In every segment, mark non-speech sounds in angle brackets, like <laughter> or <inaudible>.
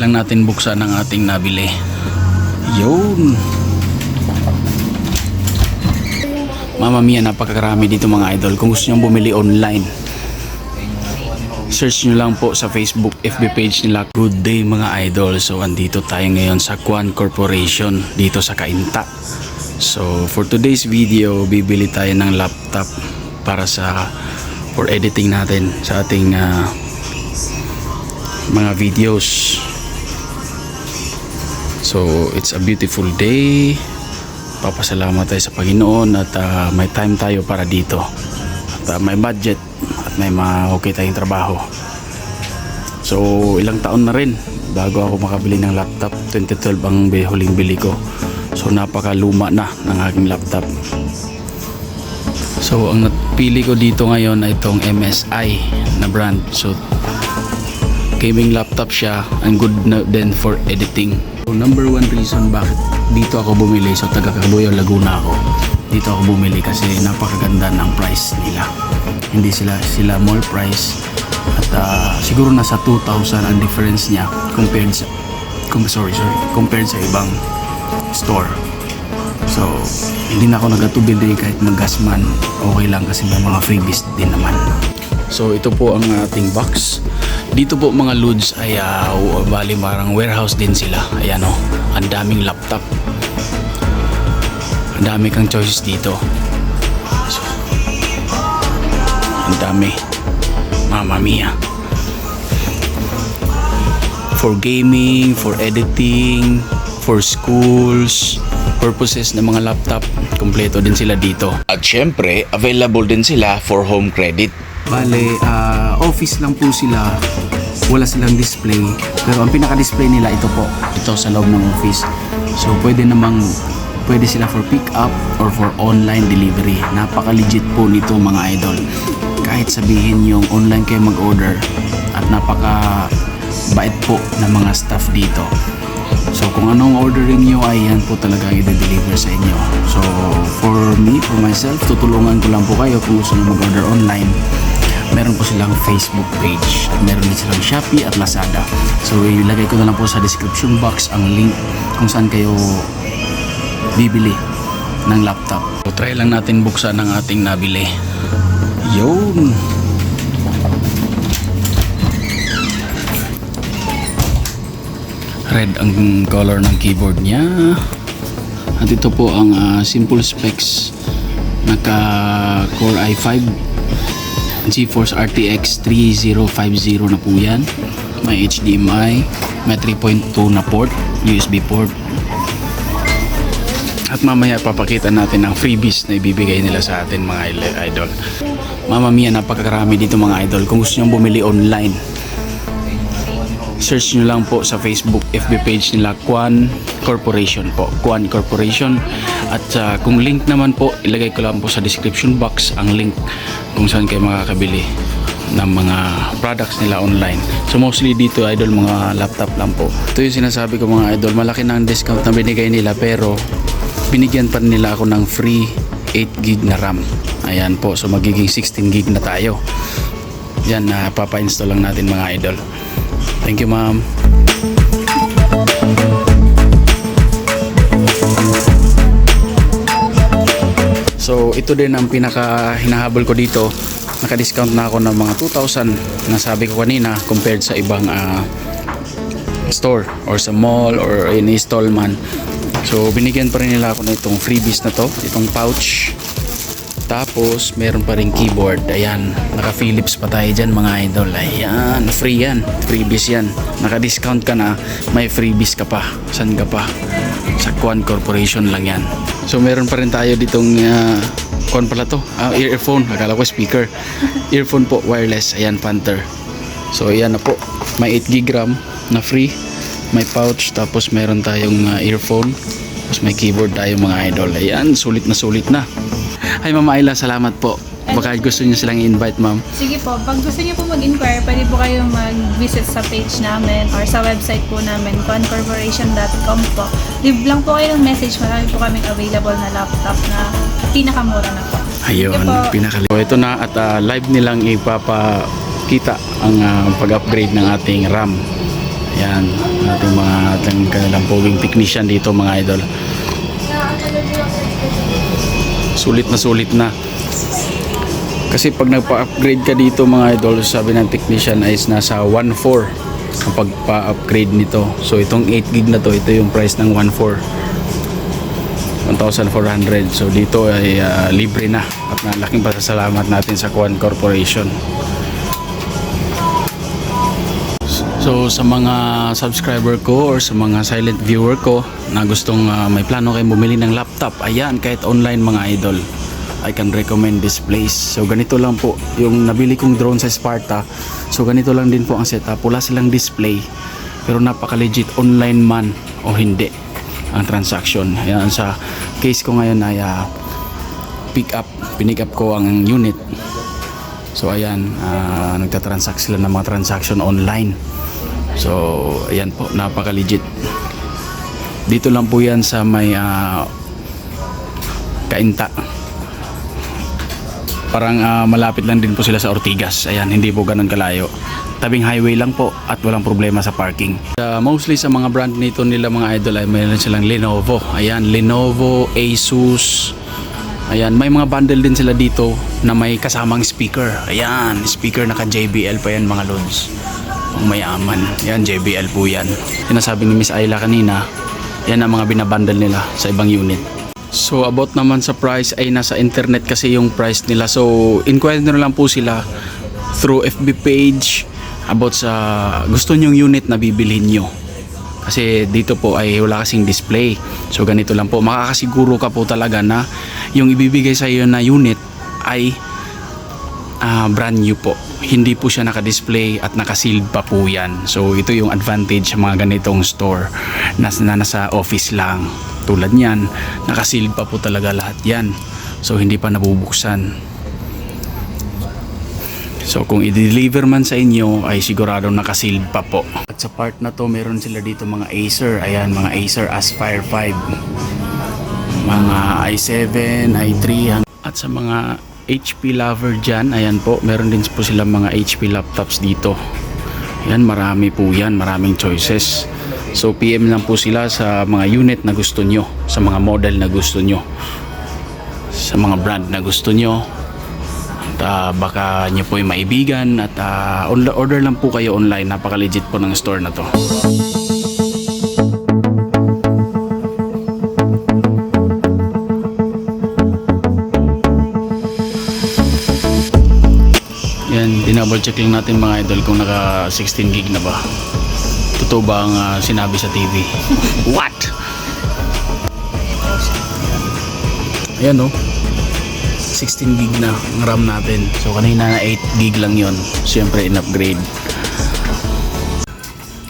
lang natin buksan ang ating nabili. Yun. Mama mia, napakakarami dito mga idol. Kung gusto nyo bumili online, search nyo lang po sa Facebook FB page nila. Good day mga idol. So, andito tayo ngayon sa Kwan Corporation dito sa Kainta. So, for today's video, bibili tayo ng laptop para sa for editing natin sa ating ah, mga videos. So, it's a beautiful day. Papasalamat tayo sa Panginoon at ah, may time tayo para dito. At ah, may budget at may mga okay tayong trabaho. So, ilang taon na rin bago ako makabili ng laptop. 2012 ang huling bili ko. So, napakaluma na ng aking laptop. So, ang napili ko dito ngayon ay itong MSI na brand. So, gaming laptop siya and good na din for editing. Number one reason bakit dito ako bumili, so taga Cagaboyo, Laguna ako. Dito ako bumili kasi napakaganda ng price nila. Hindi sila sila mall price at ah, siguro nasa 2,000 ang difference niya compared sa com, sorry, sorry, compared sa ibang store. So, hindi na ako nagatubili kahit maggasman. Okay lang kasi may mga freebies din naman. So, ito po ang ating box. Dito po mga loads ay uh, bali marang warehouse din sila. Ayan o, ang daming laptop. Ang dami kang choices dito. So, ang dami. Mamma mia. For gaming, for editing, for schools, purposes ng mga laptop, kompleto din sila dito. At syempre, available din sila for home credit. Bale, ah, office lang po sila. Wala silang display. Pero ang pinaka-display nila ito po. Ito sa loob ng office. So, pwede namang pwede sila for pick up or for online delivery. Napaka-legit po nito mga idol. Kahit sabihin yung online kayo mag-order at napaka bait po ng mga staff dito. So kung anong ordering nyo ay yan po talaga ang i-deliver sa inyo. So for me, for myself, tutulungan ko lang po kayo kung gusto nyo mag-order online. Meron po silang Facebook page. At meron din silang Shopee at Lazada. So ilagay ko na lang po sa description box ang link kung saan kayo bibili ng laptop. So try lang natin buksan ang ating nabili. Yun! red ang color ng keyboard niya at ito po ang ah, simple specs naka core i5 GeForce RTX 3050 na po yan. May HDMI may 3.2 na port USB port. At mamaya papakita natin ang freebies na ibibigay nila sa atin mga idol. Mama mia napakakarami dito mga idol. Kung gusto nyo bumili online search nyo lang po sa Facebook FB page nila Kwan Corporation po. Kwan Corporation. At uh, kung link naman po ilagay ko lang po sa description box ang link kung saan kayo makakabili ng mga products nila online. So mostly dito idol mga laptop lang po. Ito yung sinasabi ko mga idol malaki na ang discount na binigay nila pero binigyan pa nila ako ng free 8 gig na RAM. Ayan po so magiging 16 gig na tayo. Yan na papa-install lang natin mga idol Thank you, ma'am. So, ito din ang pinaka hinahabol ko dito. Naka-discount na ako ng mga 2,000 na sabi ko kanina compared sa ibang ah, store or sa mall or in installment. So, binigyan pa rin nila ako na itong freebies na to, itong pouch. Tapos, meron pa rin keyboard. Ayan, naka-Philips pa tayo dyan mga idol. Ayan, free yan. Freebies yan. Naka-discount ka na, may freebies ka pa. San ka pa? Sa Kwan Corporation lang yan. So, meron pa rin tayo ditong uh, Kwan pala to. Ah, earphone. Akala ko speaker. <laughs> Earphone po, wireless. Ayan, Panther. So, ayan na po. May 8 gig RAM na free. May pouch. Tapos, meron tayong uh, earphone. Tapos, may keyboard tayo mga idol. Ayan, sulit na sulit na. Hi Mama Ayla, salamat po. Baka gusto niyo silang i-invite ma'am. Sige po, pag gusto niyo po mag-inquire, pwede po kayong mag-visit sa page namin or sa website po namin, concorporation.com po. Leave lang po kayo ng message, marami po kaming available na laptop na pinakamura na po. Ayun, pinakali. Ito na at ah, live nilang ipapakita ang ah, pag-upgrade ng ating RAM. Ayan, ating mga ating kanilang poging technician dito mga idol. Sulit na sulit na. Kasi pag nagpa-upgrade ka dito mga idol, sabi ng technician ay nasa 1.4 ang pagpa-upgrade nito. So itong 8 gig na to, ito yung price ng 1.4. 1,400. So dito ay ah, libre na at nalaking pasasalamat natin sa Kwan Corporation. So sa mga subscriber ko or sa mga silent viewer ko na gustong ah, may plano kayong bumili ng laptop, ayan kahit online mga idol. I can recommend this place. So ganito lang po yung nabili kong drone sa Sparta. So ganito lang din po ang setup. Wala silang display pero napaka legit online man o hindi ang transaction. Ayan sa case ko ngayon ay ah, pick up, pinick up ko ang unit. So ayan, ah, nagtatransact sila ng mga transaction online. So ayan po, napaka legit. Dito lang po yan sa may ah, Kainta. Parang ah, malapit lang din po sila sa Ortigas. Ayan, hindi po ganun kalayo. Tabing highway lang po at walang problema sa parking. Uh, mostly sa mga brand nito nila mga idol ay mayroon silang Lenovo. Ayan, Lenovo, Asus. Ayan, may mga bundle din sila dito na may kasamang speaker. Ayan, speaker naka JBL pa yan mga lods. Mayaman. Yan, JBL po yan. Sinasabi ni Miss Ayla kanina, yan ang mga binabundle nila sa ibang unit. So about naman sa price ay nasa internet kasi yung price nila. So inquire nyo lang po sila through FB page about sa gusto nyong unit na bibilhin nyo. Kasi dito po ay wala kasing display. So ganito lang po. Makakasiguro ka po talaga na yung ibibigay sa iyo na unit ay ah, brand new po. Hindi po siya naka-display at naka-sealed pa po yan. So ito yung advantage sa mga ganitong store na, na nasa office lang. Tulad niyan, naka-sealed pa po talaga lahat yan. So hindi pa nabubuksan. So kung i-deliver man sa inyo ay siguradong naka-sealed pa po. At sa part na to meron sila dito mga Acer. Ayan mga Acer Aspire 5. Mga i7, i3 hang- at sa mga HP lover dyan, ayan po, meron din po sila mga HP laptops dito. Yan, marami po yan, maraming choices. So PM lang po sila sa mga unit na gusto nyo, sa mga model na gusto nyo, sa mga brand na gusto nyo. At ah, baka nyo po yung maibigan at on- order lang po kayo online, napaka legit po ng store na to. Check lang natin mga idol kung naka 16 gig na ba. Totoo ba ang ah, sinabi sa TV? <laughs> What? Ayan oh. 16 gig na ang RAM natin. So kanina na 8 gig lang yon. Siyempre in-upgrade.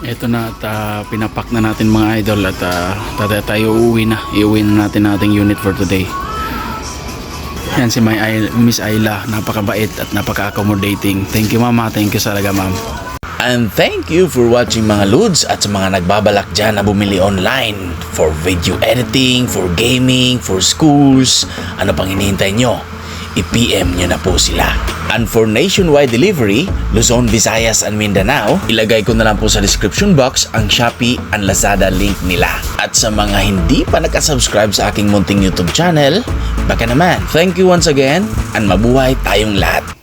Ito na at ah, pinapak na natin mga idol at uh, tayo uuwi na. Iuwi na natin nating unit for today. Yan si May Ay- Miss Ayla, napakabait at napaka-accommodating. Thank you mama, thank you talaga ma'am. And thank you for watching mga Ludes at sa mga nagbabalak dyan na bumili online for video editing, for gaming, for schools. Ano pang hinihintay nyo? I-PM nyo na po sila. And for nationwide delivery, Luzon, Visayas, and Mindanao, ilagay ko na lang po sa description box ang Shopee and Lazada link nila. At sa mga hindi pa nakasubscribe sa aking munting YouTube channel, baka naman. Thank you once again and mabuhay tayong lahat.